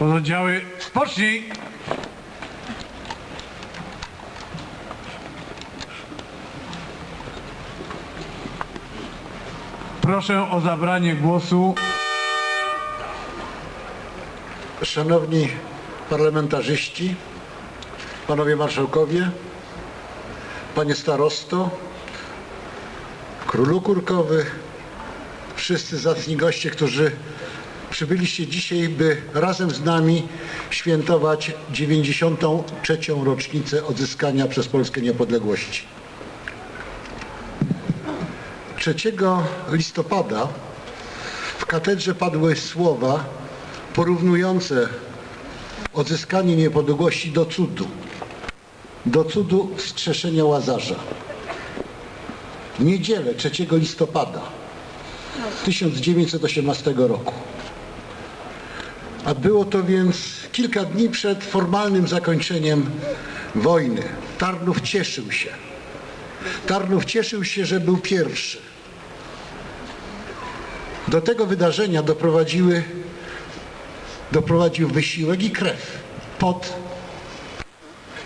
Pododdziały, spocznij. Proszę o zabranie głosu Szanowni parlamentarzyści, panowie marszałkowie, panie starosto, królu kurkowy, wszyscy zacni goście, którzy przybyliście dzisiaj, by razem z nami świętować 93. rocznicę odzyskania przez Polskę niepodległości. 3 listopada w katedrze padły słowa porównujące odzyskanie niepodległości do cudu. Do cudu wskrzeszenia Łazarza. W niedzielę 3 listopada 1918 roku. A było to więc kilka dni przed formalnym zakończeniem wojny. Tarnów cieszył się. Tarnów cieszył się, że był pierwszy. Do tego wydarzenia doprowadziły doprowadził wysiłek i krew, pot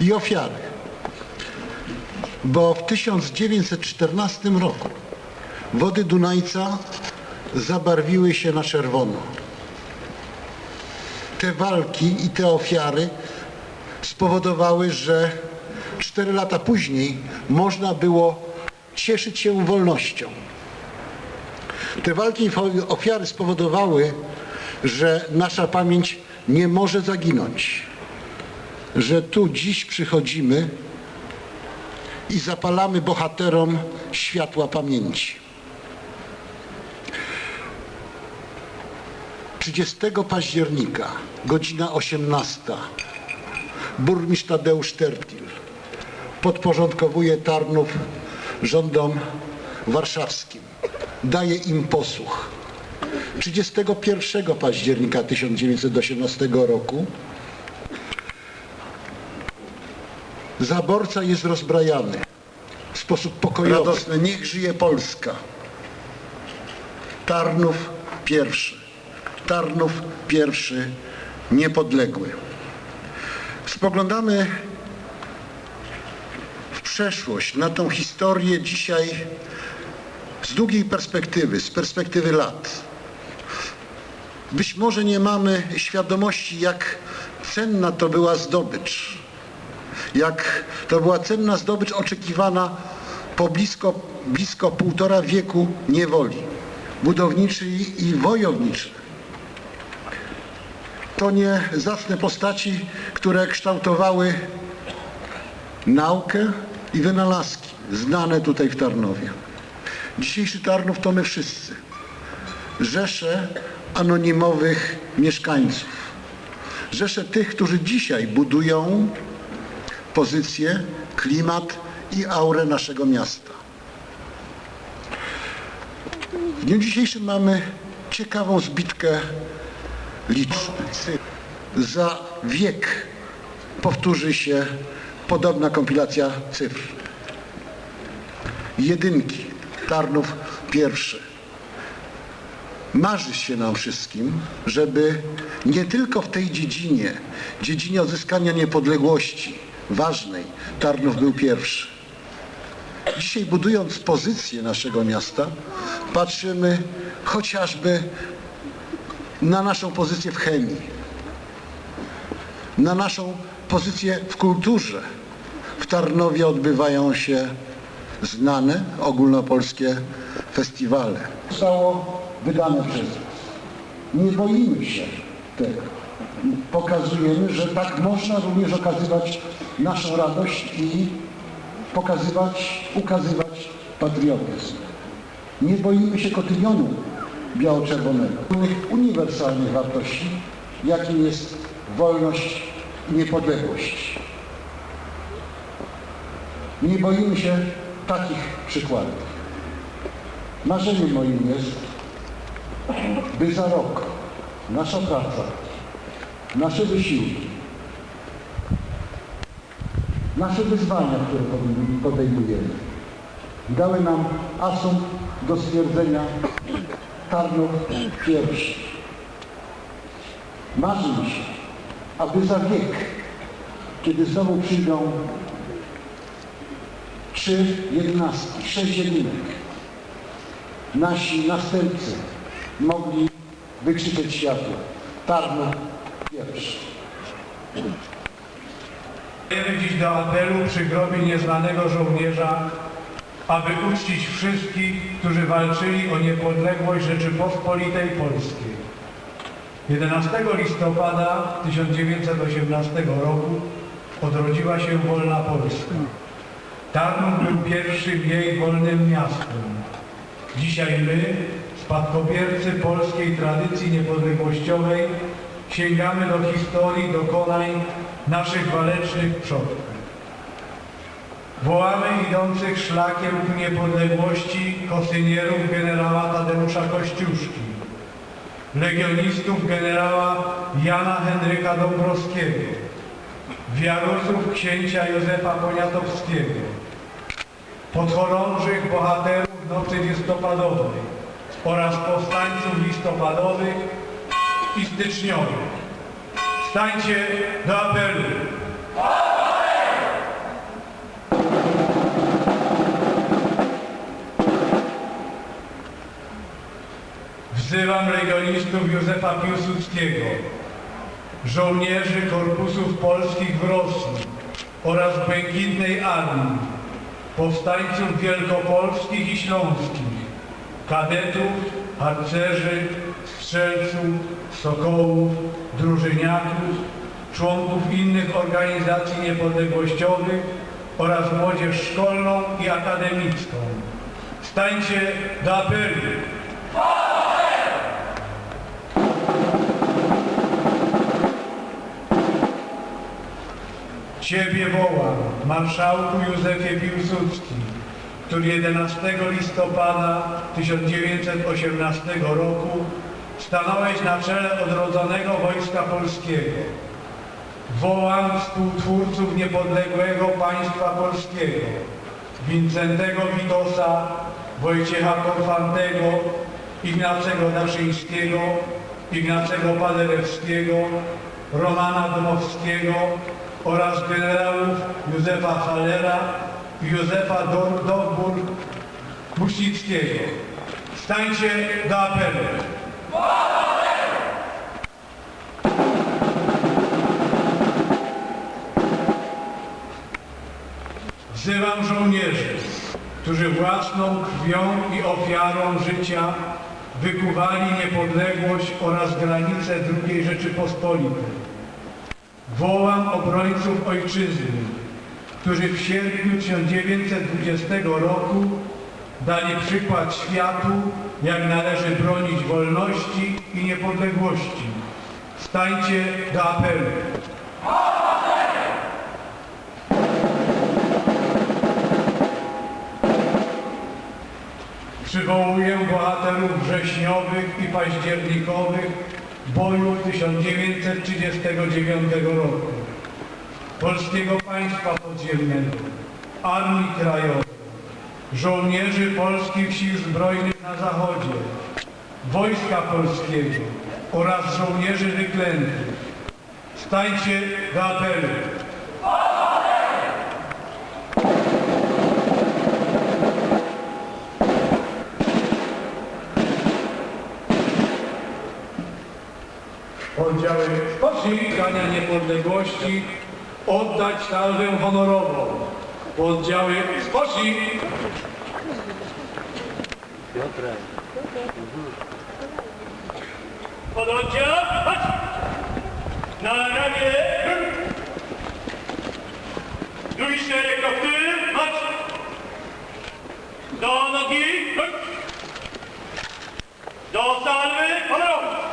i ofiary. Bo w 1914 roku wody Dunajca zabarwiły się na czerwono. Te walki i te ofiary spowodowały, że cztery lata później można było cieszyć się wolnością. Te walki i ofiary spowodowały, że nasza pamięć nie może zaginąć. Że tu dziś przychodzimy i zapalamy bohaterom światła pamięci. 30 października, godzina 18. Burmistrz Tadeusz Tertil podporządkowuje Tarnów rządom warszawskim. Daje im posłuch. 31 października 1918 roku zaborca jest rozbrajany w sposób pokojowy. Radosny. Niech żyje Polska. Tarnów pierwszy. Tarnów pierwszy niepodległy. Spoglądamy w przeszłość, na tą historię dzisiaj z długiej perspektywy, z perspektywy lat. Być może nie mamy świadomości, jak cenna to była zdobycz. Jak to była cenna zdobycz oczekiwana po blisko, blisko półtora wieku niewoli budowniczej i wojowniczej. To nie zacne postaci, które kształtowały naukę i wynalazki znane tutaj w Tarnowie. Dzisiejszy Tarnów to my wszyscy. Rzesze anonimowych mieszkańców. Rzesze tych, którzy dzisiaj budują pozycję, klimat i aurę naszego miasta. W dniu dzisiejszym mamy ciekawą zbitkę liczb. Za wiek powtórzy się podobna kompilacja cyfr. Jedynki, Tarnów pierwszy. Marzy się nam wszystkim, żeby nie tylko w tej dziedzinie, dziedzinie odzyskania niepodległości, ważnej, Tarnów był pierwszy. Dzisiaj budując pozycję naszego miasta, patrzymy chociażby na naszą pozycję w chemii, na naszą pozycję w kulturze. W Tarnowie odbywają się znane ogólnopolskie festiwale. Zostało wydane przez nas. Nie boimy się tego. Pokazujemy, że tak można również okazywać naszą radość i pokazywać, ukazywać patriotyzm. Nie boimy się kotylionu biało-czerwonego. Uniwersalnych wartości, jakim jest wolność i niepodległość. Nie boimy się takich przykładów. Marzeniem moim jest, by za rok nasza praca, nasze wysiłki, nasze wyzwania, które podejmujemy, dały nam asumpt do stwierdzenia, Tarnów pierwszy. Marzy mi się, aby za wiek, kiedy znowu przyjdą trzy jedenastki, sześć jedynek, nasi następcy mogli wykrzyczeć światło. Tarnów pierwszy. Dziś do apelu przy grobie nieznanego żołnierza, aby uczcić wszystkich, którzy walczyli o niepodległość Rzeczypospolitej Polskiej. 11 listopada 1918 roku odrodziła się wolna Polska. Tarnów był pierwszym jej wolnym miastem. Dzisiaj my, spadkobiercy polskiej tradycji niepodległościowej, sięgamy do historii dokonań naszych walecznych przodków. Wołamy idących szlakiem ku niepodległości kosynierów generała Tadeusza Kościuszki, legionistów generała Jana Henryka Dąbrowskiego, wiarusów księcia Józefa Poniatowskiego, podchorążych bohaterów nocy listopadowej oraz powstańców listopadowych i styczniowych. Stańcie do apelu. Wzywam legionistów Józefa Piłsudskiego, żołnierzy korpusów polskich w Rosji oraz Błękitnej Armii, powstańców wielkopolskich i śląskich, kadetów, harcerzy, strzelców, sokołów, drużyniaków, członków innych organizacji niepodległościowych oraz młodzież szkolną i akademicką. Stańcie do apelu. Ciebie wołam, marszałku Józefie Piłsudski, który 11 listopada 1918 roku stanąłeś na czele odrodzonego Wojska Polskiego. Wołam współtwórców niepodległego państwa polskiego, Wincentego Witosa, Wojciecha Korfantego, Ignacego Daszyńskiego, Ignacego Paderewskiego, Romana Dmowskiego oraz generałów Józefa Halera i Józefa Dowbor-Musickiego. Stańcie do apelu. Wzywam żołnierzy, którzy własną krwią i ofiarą życia wykuwali niepodległość oraz granice II Rzeczypospolitej. Wołam obrońców ojczyzny, którzy w sierpniu 1920 roku dali przykład światu, jak należy bronić wolności i niepodległości. Stańcie do apelu. Przywołuję bohaterów wrześniowych i październikowych boju 1939 roku, Polskiego Państwa Podziemnego, Armii Krajowej, żołnierzy Polskich Sił Zbrojnych na Zachodzie, Wojska Polskiego oraz żołnierzy wyklętych. Stańcie do apelu. Postrzegania Niepodległości oddać salwę honorową. Oddziały Spocznij! Pododdział, chodź! Na ramię! Drugi szereg do tyłu, chodź! Do nogi, chodź! Do salwy, honorowy!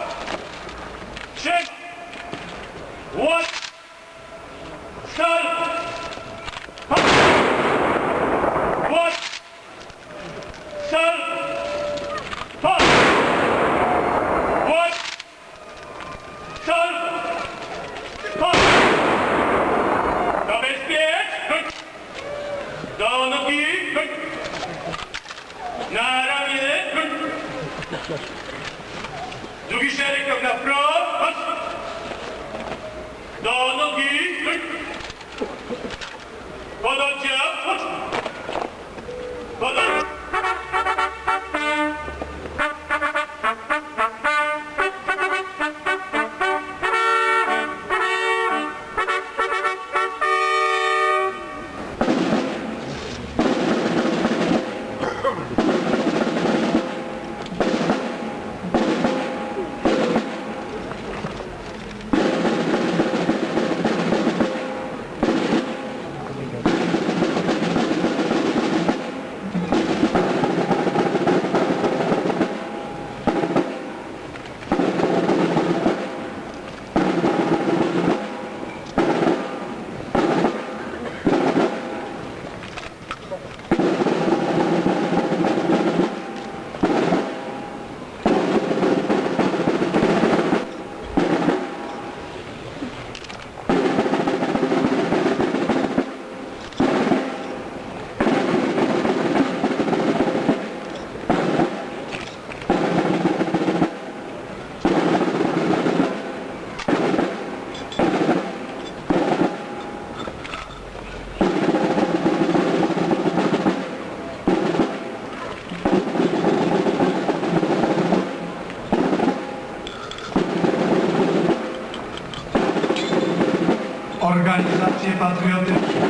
Organizacje patriotyczne,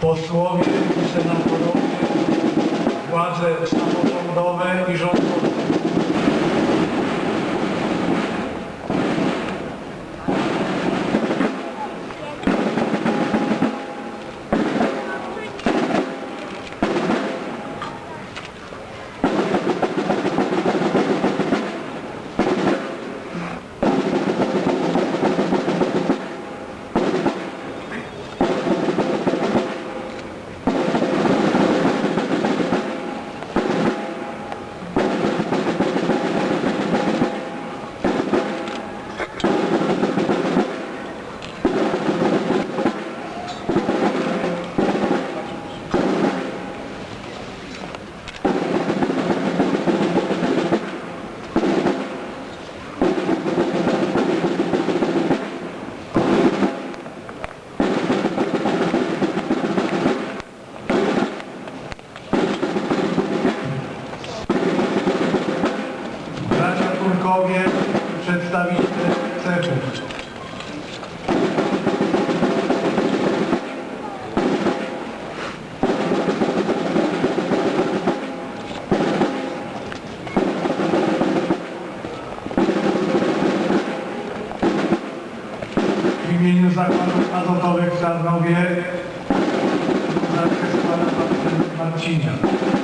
posłowie i senatorowie, władze samorządowe i rządowe. Imieniu Zakładów Azotowych w Sarnowie zakres pana Marcina.